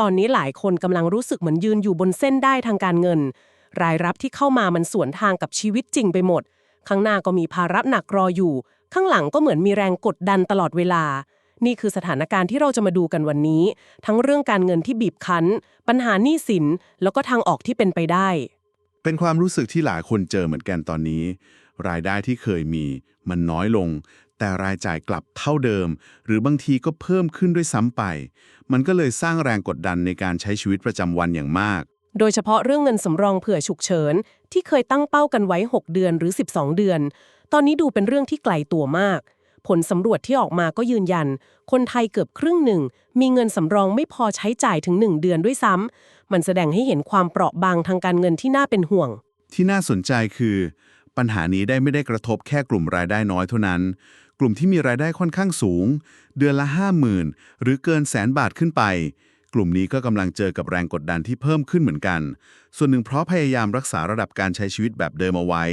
ตอนนี้หลายคนกำลังรู้สึกเหมือนยืนอยู่บนเส้นได้ทางการเงิน รายรับที่เข้ามามันสวนทางกับชีวิตจริงไปหมด ข้างหน้าก็มีภาระหนักรออยู่ ข้างหลังก็เหมือนมีแรงกดดันตลอดเวลา นี่คือสถานการณ์ที่เราจะมาดูกันวันนี้ ทั้งเรื่องการเงินที่บีบคั้น ปัญหาหนี้สิน แล้วก็ทางออกที่เป็นไปได้ เป็นความรู้สึกที่หลายคนเจอเหมือนกันตอนนี้ รายได้ที่เคยมี มันน้อยลง แต่รายจ่ายกลับเท่าเดิม หรือบางทีก็เพิ่มขึ้นด้วยซ้ำไป มันก็เลยสร้างแรงกดดันในการใช้ชีวิตประจำวันอย่างมาก โดยเฉพาะเรื่องเงินสำรองเผื่อฉุกเฉิน ที่เคยตั้งเป้ากันไว้ 6 เดือนหรือ 12 เดือน ตอนนี้ดูเป็นเรื่องที่ไกลตัวมาก ผลสำรวจที่ออกมาก็ยืนยัน คนไทยเกือบครึ่งหนึ่ง มีเงินสำรองไม่พอใช้จ่ายถึง 1 เดือนด้วยซ้ำมันแสดงให้เห็นความเปราะบางทางการเงินที่น่าเป็นห่วง ที่น่าสนใจคือ ปัญหานี้ได้ไม่ได้กระทบแค่กลุ่มรายได้น้อยเท่านั้น กลุ่มที่มีรายได้ค่อนข้างสูง เดือนละ 50,000 หรือเกินแสนบาทขึ้นไป กลุ่มนี้ก็กำลังเจอกับแรงกดดันที่เพิ่มขึ้นเหมือนกัน ส่วนหนึ่งเพราะพยายามรักษาระดับการใช้ชีวิตแบบเดิมเอาไว้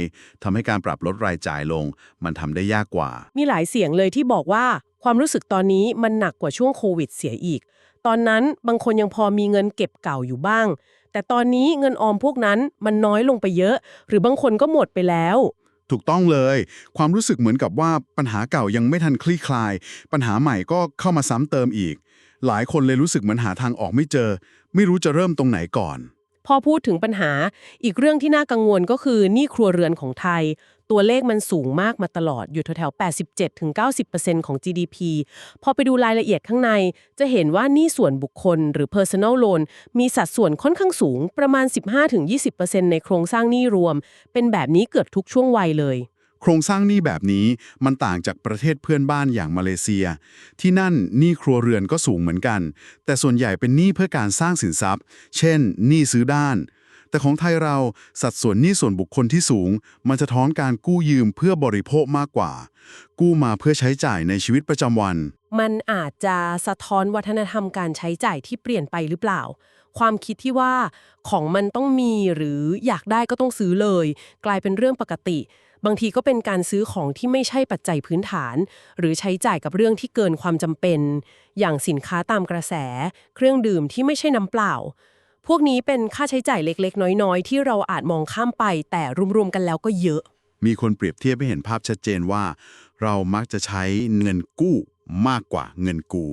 ทำให้การปรับลดรายจ่ายลง มันทำได้ยากกว่า มีหลายเสียงเลยที่บอกว่าความรู้สึกตอนนี้มันหนักกว่าช่วงโควิดเสียอีก ตอนนั้นบางคนยังพอมีเงินเก็บเก่าอยู่บ้าง แต่ตอนนี้เงินออมพวกนั้นมันน้อยลงไปเยอะ หรือบางคนก็หมดไปแล้ว ถูกต้องเลย ความรู้สึกเหมือนกับว่าปัญหาเก่ายังไม่ทันคลี่คลาย ปัญหาใหม่ก็เข้ามาซ้ำเติมอีก หลายคนเลยรู้สึกเหมือนหาทางออกไม่เจอ ไม่รู้จะเริ่มตรงไหนก่อน พอพูดถึงปัญหา อีกเรื่องที่น่ากังวลก็คือหนี้ครัวเรือนของไทย ตัวเลขมันสูงมากมาตลอด อยู่แถวๆ87-90%ของ GDP พอไปดูรายละเอียดข้างใน จะเห็นว่าหนี้ส่วนบุคคลหรือ personal loan มีสัดส่วนค่อนข้างสูงประมาณ 15-20%ในโครงสร้างหนี้รวม เป็นแบบนี้เกือบทุกช่วงวัยเลย โครงสร้างหนี้แบบนี้มันต่างจากประเทศเพื่อนบ้านอย่างมาเลเซีย ที่นั่นหนี้ครัวเรือนก็สูงเหมือนกัน แต่ส่วนใหญ่เป็นหนี้เพื่อการสร้างสินทรัพย์ เช่นหนี้ซื้อด้าน แต่ของไทยเราสัดส่วนหนี้ส่วนบุคคลที่สูง มันจะท้อนการกู้ยืมเพื่อบริโภคมากกว่า กู้มาเพื่อใช้จ่ายในชีวิตประจำวัน มันอาจจะสะท้อนวัฒนธรรมการใช้จ่ายที่เปลี่ยนไปหรือเปล่าความคิดที่ว่าของมันต้องมีหรืออยากได้ก็ต้องซื้อเลย กลายเป็นเรื่องปกติ บางทีก็เป็นการซื้อของที่ไม่ใช่ปัจจัยพื้นฐาน หรือใช้จ่ายกับเรื่องที่เกินความจำเป็น อย่างสินค้าตามกระแส เครื่องดื่มที่ไม่ใช่น้ำเปล่า พวกนี้เป็นค่าใช้จ่ายเล็กๆ น้อยๆ ที่เราอาจมองข้ามไป แต่รวมๆกันแล้วก็เยอะ มีคนเปรียบเทียบให้เห็นภาพชัดเจนว่า เรามักจะใช้เงินกู้มากกว่าเงินกู้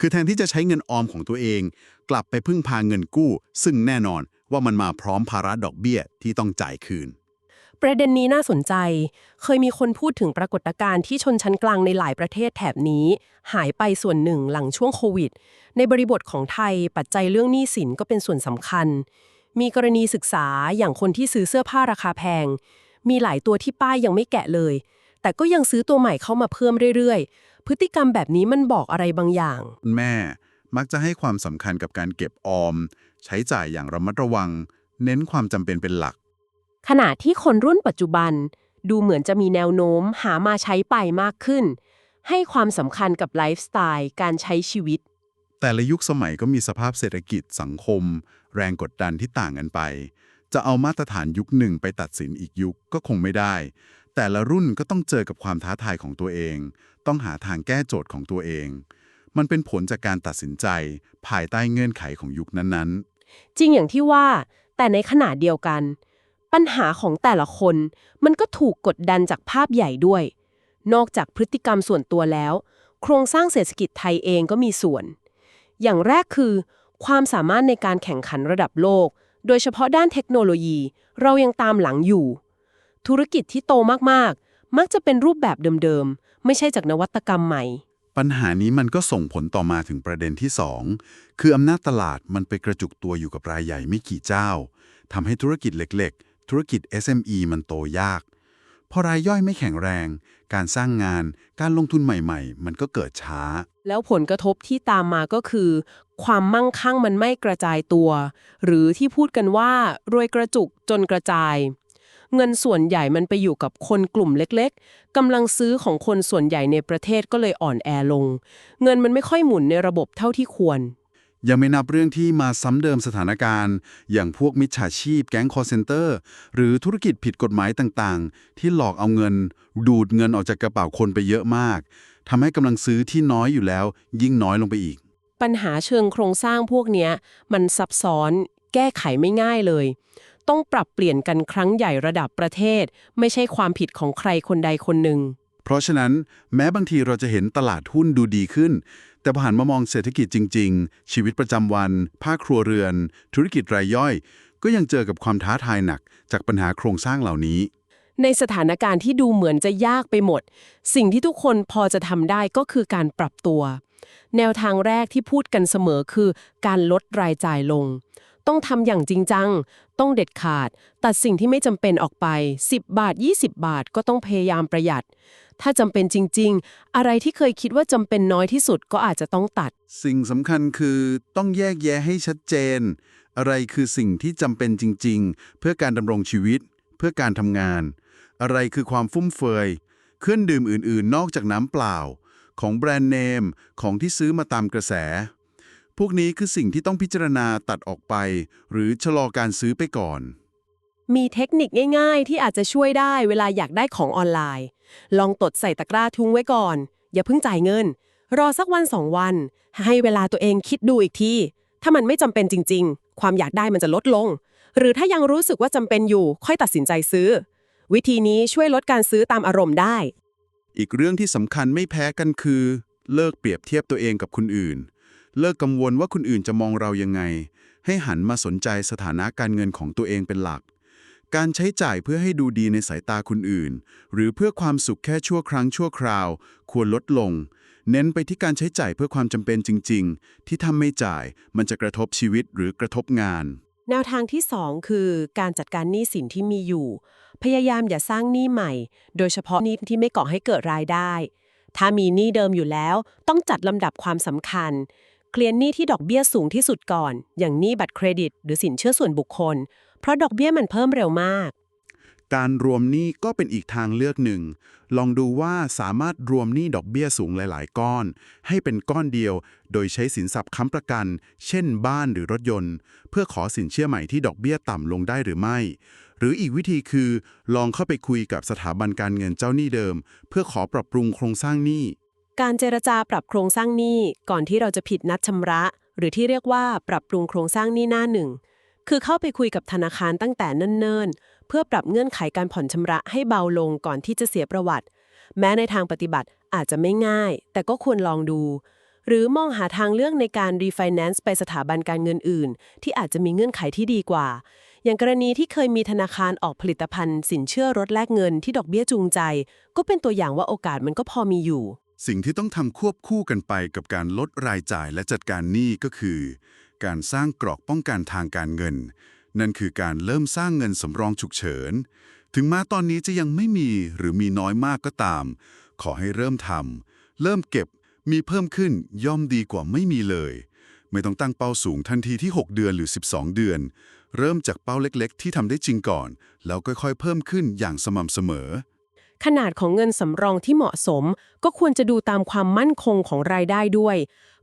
คือแทนที่จะใช้เงินออมของตัวเอง กลับไปพึ่งพาเงินกู้ ซึ่งแน่นอนว่ามันมาพร้อมภาระดอกเบี้ยที่ต้องจ่ายคืน ประเด็นนี้น่าสนใจ เคยมีคนพูดถึงปรากฏการณ์ที่ชนชั้นกลางในหลายประเทศแถบนี้ หายไปส่วนหนึ่งหลังช่วงโควิด ในบริบทของไทย ปัจจัยเรื่องหนี้สินก็เป็นส่วนสำคัญ มีกรณีศึกษาอย่างคนที่ซื้อเสื้อผ้าราคาแพง มีหลายตัวที่ป้ายยังไม่แกะเลย แต่ก็ยังซื้อตัวใหม่เข้ามาเพิ่มเรื่อยๆ พฤติกรรมแบบนี้มันบอกอะไรบางอย่าง แม่มักจะให้ความสำคัญกับการเก็บออม ใช้จ่ายอย่างระมัดระวัง เน้นความจำเป็นเป็นหลัก ขณะที่คนรุ่นปัจจุบัน ดูเหมือนจะมีแนวโน้มหามาใช้ไปมากขึ้น ให้ความสำคัญกับไลฟ์สไตล์การใช้ชีวิต แต่ละยุคสมัยก็มีสภาพเศรษฐกิจสังคม แรงกดดันที่ต่างกันไป จะเอามาตรฐานยุคหนึ่งไปตัดสินอีกยุคก็คงไม่ได้ แต่ละรุ่นก็ต้องเจอกับความท้าทายของตัวเอง ต้องหาทางแก้โจทย์ของตัวเอง มันเป็นผลจากการตัดสินใจ ภายใต้เงื่อนไขของยุคนั้นๆ จริงอย่างที่ว่า แต่ในขณะเดียวกัน ปัญหาของแต่ละคน มันก็ถูกกดดันจากภาพใหญ่ด้วย นอกจากพฤติกรรมส่วนตัวแล้ว โครงสร้างเศรษฐกิจไทยเองก็มีส่วน อย่างแรกคือ ความสามารถในการแข่งขันระดับโลก โดยเฉพาะด้านเทคโนโลยี เรายังตามหลังอยู่ ธุรกิจที่โตมากๆ มักจะเป็นรูปแบบเดิมๆ ไม่ใช่จากนวัตกรรมใหม่ปัญหานี้มันก็ส่งผลต่อมาถึงประเด็นที่ 2 คืออำนาจตลาดมันไปกระจุกตัวอยู่กับรายใหญ่ไม่กี่เจ้าทำให้ธุรกิจเล็กๆ ธุรกิจ SME มันโตยาก พอรายย่อยไม่แข็งแรง การสร้างงาน การลงทุนใหม่ ๆ มันก็เกิดช้า แล้วผลกระทบที่ตามมาก็คือ ความมั่งคั่งมันไม่กระจายตัว หรือที่พูดกันว่ารวยกระจุกจนกระจาย เงินส่วนใหญ่มันไปอยู่กับคนกลุ่มเล็กๆกำลังซื้อของคนส่วนใหญ่ในประเทศก็เลยอ่อนแอลง เงินมันไม่ค่อยหมุนในระบบเท่าที่ควร ยังไม่นับเรื่องที่มาซ้ำเดิมสถานการณ์ อย่างพวกมิจฉาชีพแก๊งคอร์เซนเตอร์ หรือธุรกิจผิดกฎหมายต่างๆ ที่หลอกเอาเงิน ดูดเงินออกจากกระเป๋าคนไปเยอะมากทำให้กำลังซื้อที่น้อยอยู่แล้ว ยิ่งน้อยลงไปอีกปปัญหาเชิงโครงสร้างพวกเนี้ยมันซับซ้อน แก้ไขไม่ง่ายเลย ต้องปรับเปลี่ยนกันครั้งใหญ่ระดับประเทศ ไม่ใช่ความผิดของใครคนใดคนหนึ่งเพราะฉะนั้นแม้บางทีเราจะเห็นตลาดหุ้นดูดีขึ้น แต่พอหันมามองเศรษฐกิจจริง ๆ ชีวิตประจำวัน ภาคครัวเรือน ธุรกิจรายย่อย ก็ยังเจอกับความท้าทายหนัก จากปัญหาโครงสร้างเหล่านี้ ในสถานการณ์ที่ดูเหมือนจะยากไปหมด สิ่งที่ทุกคนพอจะทำได้ก็คือการปรับตัว แนวทางแรกที่พูดกันเสมอคือ การลดรายจ่ายลง ต้องทำอย่างจริงจัง ต้องเด็ดขาด ตัดสิ่งที่ไม่จำเป็นออกไป 10 บาท 20 บาทก็ต้องพยายามประหยัด ถ้าจำเป็นจริง ๆ อะไรที่เคยคิดว่าจำเป็นน้อยที่สุดก็อาจจะต้องตัด สิ่งสำคัญคือต้องแยกแยะให้ชัดเจน อะไรคือสิ่งที่จำเป็นจริง ๆ เพื่อการดำรงชีวิต เพื่อการทำงาน อะไรคือความฟุ่มเฟือยเครื่องดื่มอื่น ๆ นอกจากน้ำเปล่า ของแบรนด์เนมของที่ซื้อมาตามกระแส พวกนี้คือสิ่งที่ต้องพิจารณาตัดออกไป หรือชะลอการซื้อไปก่อน มีเทคนิคง่ายๆ ที่อาจจะช่วยได้เวลาอยากได้ของออนไลน์ ลองตดใส่ตะกร้าทุ้งไว้ก่อน อย่าเพิ่งจ่ายเงิน รอสักวันสองวัน ให้เวลาตัวเองคิดดูอีกที ถ้ามันไม่จำเป็นจริง ๆ ความอยากได้มันจะลดลง หรือถ้ายังรู้สึกว่าจำเป็นอยู่ค่อยตัดสินใจซื้อ วิธีนี้ช่วยลดการซื้อตามอารมณ์ได้ อีกเรื่องที่สำคัญไม่แพ้กันคือ เลิกเปรียบเทียบตัวเองกับคนอื่น เลิกกังวลว่าคนอื่นจะมองเรายังไง ให้หันมาสนใจสถานะการเงินของตัวเองเป็นหลัก การใช้จ่ายเพื่อให้ดูดีในสายตาคนอื่น หรือเพื่อความสุขแค่ชั่วครั้งชั่วคราว ควรลดลง เน้นไปที่การใช้จ่ายเพื่อความจำเป็นจริง ๆ ที่ถ้าไม่จ่ายมันจะกระทบชีวิตหรือกระทบงาน แนวทางที่ 2 คือการจัดการหนี้สินที่มีอยู่ พยายามอย่าสร้างหนี้ใหม่ โดยเฉพาะหนี้ที่ไม่ก่อให้เกิดรายได้ถ้ามีหนี้เดิมอยู่แล้ว ต้องจัดลำดับความสำคัญ เคลียร์หนี้ที่ดอกเบี้ยสูงที่สุดก่อน อย่างหนี้บัตรเครดิต หรือสินเชื่อส่วนบุคคล เพราะดอกเบี้ยมันเพิ่มเร็วมาก การรวมหนี้ก็เป็นอีกทางเลือกหนึ่ง ลองดูว่าสามารถรวมหนี้ดอกเบี้ยสูงหลาย ๆ ก้อน ให้เป็นก้อนเดียว โดยใช้สินทรัพย์ค้ำประกัน เช่น บ้านหรือรถยนต์ เพื่อขอสินเชื่อใหม่ที่ดอกเบี้ยต่ำลงได้หรือไม่ หรืออีกวิธีคือ ลองเข้าไปคุยกับสถาบันการเงินเจ้าหนี้เดิม เพื่อขอปรับปรุงโครงสร้างหนี้ การเจรจาปรับโครงสร้างหนี้ก่อนที่เราจะผิดนัดชำระ หรือที่เรียกว่าปรับปรุงโครงสร้างหนี้หน้าหนึ่ง คือเข้าไปคุยกับธนาคารตั้งแต่เนิ่นๆ เพื่อปรับเงื่อนไขการผ่อนชำระให้เบาลงก่อนที่จะเสียประวัติ แม้ในทางปฏิบัติอาจจะไม่ง่าย แต่ก็ควรลองดู หรือมองหาทางเลือกในการรีไฟแนนซ์ไปสถาบันการเงินอื่น ที่อาจจะมีเงื่อนไขที่ดีกว่า อย่างกรณีที่เคยมีธนาคารออกผลิตภัณฑ์ สินเชื่อรถแลกเงินที่ดอกเบี้ยจูงใจ ก็เป็นตัวอย่างว่าโอกาสมันก็พอมีอยู่ สิ่งที่ต้องทำควบคู่กันไปกับการลดรายจ่ายและจัดการหนี้ก็คือ การสร้างกรอกป้องกันทางการเงิน นั่นคือการเริ่มสร้างเงินสำรองฉุกเฉิน ถึงแม้ตอนนี้จะยังไม่มีหรือมีน้อยมากก็ตาม ขอให้เริ่มทำเริ่มเก็บมีเพิ่มขึ้นย่อมดีกว่าไม่มีเลย ไม่ต้องตั้งเป้าสูงทันทีที่ 6 เดือนหรือ 12 เดือน เริ่มจากเป้าเล็กๆ ที่ทำได้จริงก่อน แล้วค่อยๆ เพิ่มขึ้นอย่างสม่ำเสมอ ขนาดของเงินสำรองที่เหมาะสม ก็ควรจะดูตามความมั่นคงของรายได้ด้วย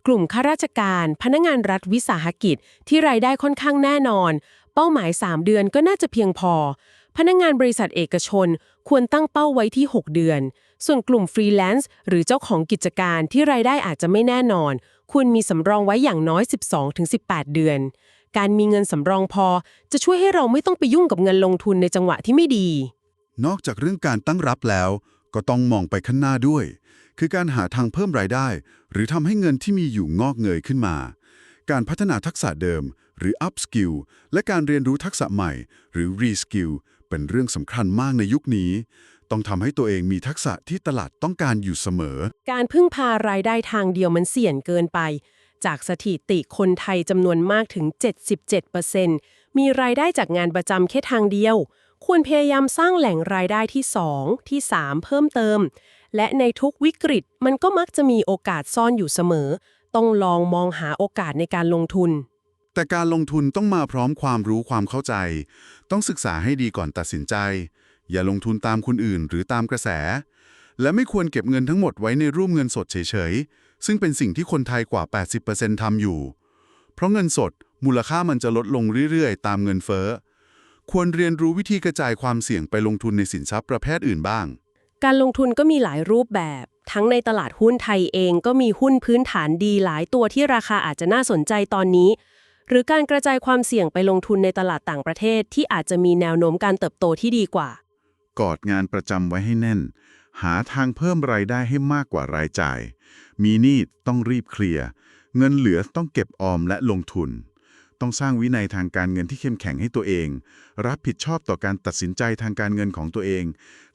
กลุ่มข้าราชการ พนักงานรัฐวิสาหกิจ ที่รายได้ค่อนข้างแน่นอน เป้าหมาย 3 เดือนก็น่าจะเพียงพอ พนักงานบริษัทเอกชน ควรตั้งเป้าไว้ที่ 6 เดือน ส่วนกลุ่มฟรีแลนซ์หรือเจ้าของกิจการที่รายได้อาจจะไม่แน่นอน ควรมีสำรองไว้อย่างน้อย 12-18 เดือนการมีเงินสำรองพอ จะช่วยให้เราไม่ต้องไปยุ่งกับเงินลงทุนในจังหวะที่ไม่ดี นอกจากเรื่องการตั้งรับแล้ว ก็ต้องมองไปข้างหน้าด้วย คือการหาทางเพิ่มรายได้ หรือทำให้เงินที่มีอยู่งอกเงยขึ้นมา การพัฒนาทักษะเดิม หรือ up skill และการเรียนรู้ทักษะใหม่ หรือ re skill เป็นเรื่องสำคัญมากในยุคนี้ ต้องทำให้ตัวเองมีทักษะที่ตลาดต้องการอยู่เสมอ การพึ่งพารายได้ทางเดียวมันเสี่ยงเกินไป จากสถิติคนไทยจำนวนมากถึง 77%มีรายได้จากงานประจำแค่ทางเดียว ควรพยายามสร้างแหล่งรายได้ที่ 2 ที่ 3 เพิ่มเติม และในทุกวิกฤตมันก็มักจะมีโอกาสซ่อนอยู่เสมอ ต้องลองมองหาโอกาสในการลงทุน แต่การลงทุนต้องมาพร้อมความรู้ความเข้าใจ ต้องศึกษาให้ดีก่อนตัดสินใจ อย่าลงทุนตามคนอื่นหรือตามกระแส และไม่ควรเก็บเงินทั้งหมดไว้ในรูปเงินสดเฉยๆ ซึ่งเป็นสิ่งที่คนไทยกว่า 80%ทำอยู่ เพราะเงินสดมูลค่ามันจะลดลงเรื่อยๆ ตามเงินเฟ้อ ควรเรียนรู้วิธีกระจายความเสี่ยงไปลงทุนในสินทรัพย์ประเภทอื่นบ้าง การลงทุนก็มีหลายรูปแบบ ทั้งในตลาดหุ้นไทยเองก็มีหุ้นพื้นฐานดีหลายตัวที่ราคาอาจจะน่าสนใจตอนนี้ หรือการกระจายความเสี่ยงไปลงทุนในตลาดต่างประเทศที่อาจจะมีแนวโน้มการเติบโตที่ดีกว่า กอดงานประจำไว้ให้แน่น หาทางเพิ่มรายได้ให้มากกว่ารายจ่าย มีหนี้ต้องรีบเคลียร์ เงินเหลือต้องเก็บออมและลงทุน ต้องสร้างวินัยทางการเงินที่เข้มแข็งให้ตัวเอง รับผิดชอบต่อการตัดสินใจทางการเงินของตัวเอง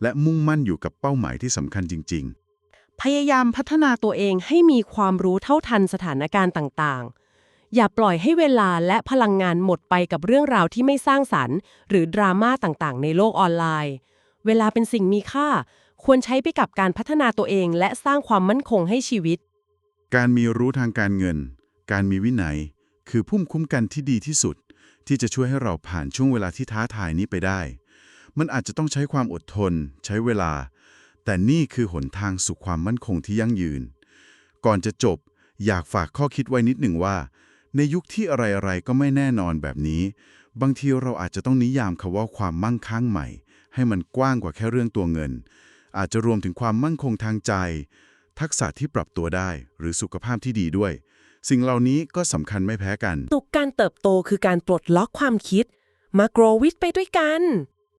และมุ่งมั่นอยู่กับเป้าหมายที่สำคัญจริง ๆ พยายามพัฒนาตัวเองให้มีความรู้เท่าทันสถานการณ์ต่างๆ อย่าปล่อยให้เวลาและพลังงานหมดไปกับเรื่องราวที่ไม่สร้างสรรค์ หรือดราม่าต่างๆ ในโลกออนไลน์ เวลาเป็นสิ่งมีค่า ควรใช้ไปกับการพัฒนาตัวเอง และสร้างความมั่นคงให้ชีวิต การมีรู้ทางการเงิน การมีวินัย คือพุ่มคุ้มกันที่ดีที่สุด ที่จะช่วยให้เราผ่านช่วงเวลาที่ท้าทายนี้ไปได้ มันอาจจะต้องใช้ความอดทน ใช้เวลา แต่นี่คือหนทางสู่ความมั่นคงที่ยั่งยืน ก่อนจะจบ อยากฝากข้อคิดไว้นิดหนึ่งว่า ในยุคที่อะไรๆก็ไม่แน่นอนแบบนี้ บางทีเราอาจจะต้องนิยามคำว่าความมั่งคั่งใหม่ ให้มันกว้างกว่าแค่เรื่องตัวเงิน อาจจะรวมถึงความมั่นคงทางใจ ทักษะที่ปรับตัวได้ หรือสุขภาพที่ดีด้วย สิ่งเหล่านี้ก็สำคัญไม่แพ้กัน ตุกการเติบโตคือการปลดล็อกความคิด มาโกรวิทไปด้วยกัน